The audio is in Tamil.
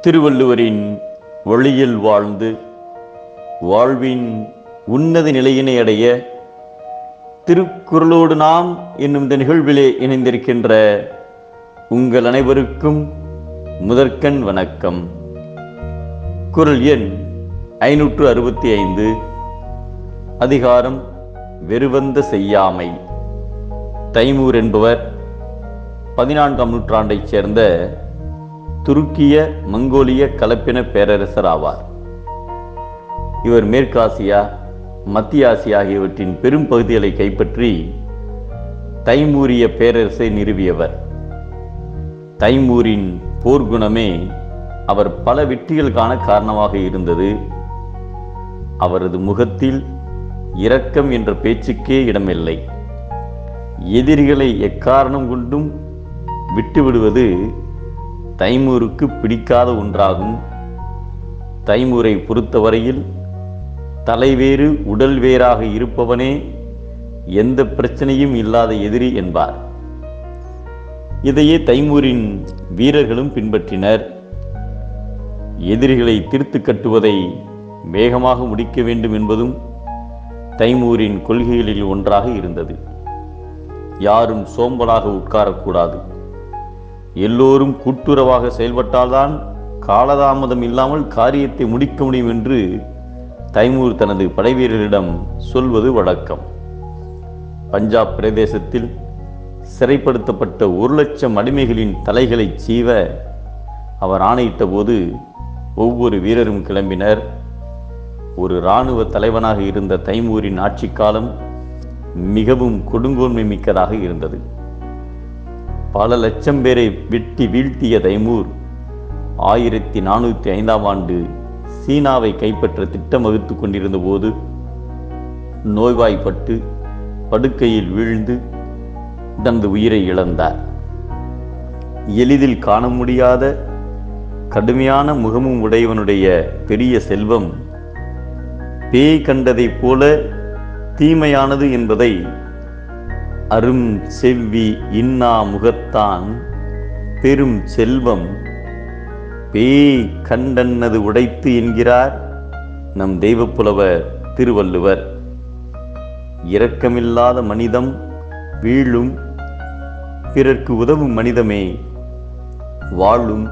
திருவள்ளுவரின் வழியில் வாழ்ந்து வாழ்வின் உன்னத நிலையினை அடைய திருக்குறளோடு நாம் என்னும் இந்த நிகழ்விலே இணைந்திருக்கின்ற உங்கள் அனைவருக்கும் முதற்கண் வணக்கம். குரல் எண் ஐநூற்று அறுபத்தி ஐந்து. அதிகாரம் வெறுவந்த செய்யாமை. தைமூர் என்பவர் பதினான்காம் நூற்றாண்டைச் சேர்ந்த துருக்கிய மங்கோலிய கலப்பின பேரரசர் ஆவார். இவர் மேற்காசியா மத்திய ஆசியா ஆகியவற்றின் பெரும் பகுதிகளை கைப்பற்றி தைமூரிய பேரரசை நிறுவியவர். தைமூரின் போர்க்குணமே அவர் பல வெற்றிகள் காண காரணமாக இருந்தது. அவரது முகத்தில் இரக்கம் என்ற பேச்சுக்கே இடமில்லை. எதிரிகளை எக்காரணம் கொண்டும் விட்டுவிடுவது தைமூருக்கு பிடிக்காத ஒன்றாகும். தைமூரை பொறுத்தவரையில் தலைவேறு உடல் வேறாக இருப்பவனே எந்த பிரச்சனையும் இல்லாத எதிரி என்பார். இதையே தைமூரின் வீரர்களும் பின்பற்றினர். எதிரிகளை திருத்து கட்டுவதை வேகமாக முடிக்க வேண்டும் என்பதும் தைமூரின் கொள்கைகளில் ஒன்றாக இருந்தது. யாரும் சோம்பலாக உட்காரக்கூடாது. எல்லோரும் கூட்டுறவாக செயல்பட்டால்தான் காலதாமதம் இல்லாமல் காரியத்தை முடிக்க முடியும் என்று தைமூர் தனது படைவீரர்களிடம் சொல்வது வழக்கம். பஞ்சாப் பிரதேசத்தில் சிறைப்படுத்தப்பட்ட ஒரு லட்சம் அடிமைகளின் தலைகளை சீவ அவர் ஆணையிட்ட போது ஒவ்வொரு வீரரும் கிளம்பினர். ஒரு இராணுவ தலைவனாக இருந்த தைமூரின் ஆட்சி காலம் மிகவும் கொடுங்கோன்மை மிக்கதாக இருந்தது. பல லட்சம் பேரை வெட்டி வீழ்த்திய தைமூர். ஆயிரத்தி நானூற்றி ஐந்தாம் ஆண்டு சீனாவை கைப்பற்ற திட்டம் வகுத்து கொண்டிருந்த போது நோய்வாய்ப்பட்டு படுக்கையில் வீழ்ந்து தனது உயிரை இழந்தார். எளிதில் காண முடியாத கடுமையான முகமும் உடையவனுடைய பெரிய செல்வம் பேய் கண்டதைப் போல தீமையானது என்பதை அரும் செவ்வி இன்னா முகத்தான் பெரும் செல்வம். பேய் கண்டன்னது உடைத்து என்கிறார் நம் தெய்வப்புலவர் திருவள்ளுவர். இரக்கமில்லாத மனிதம் வீழும் பிறர்க்கு உதவும் மனிதமே வாழும்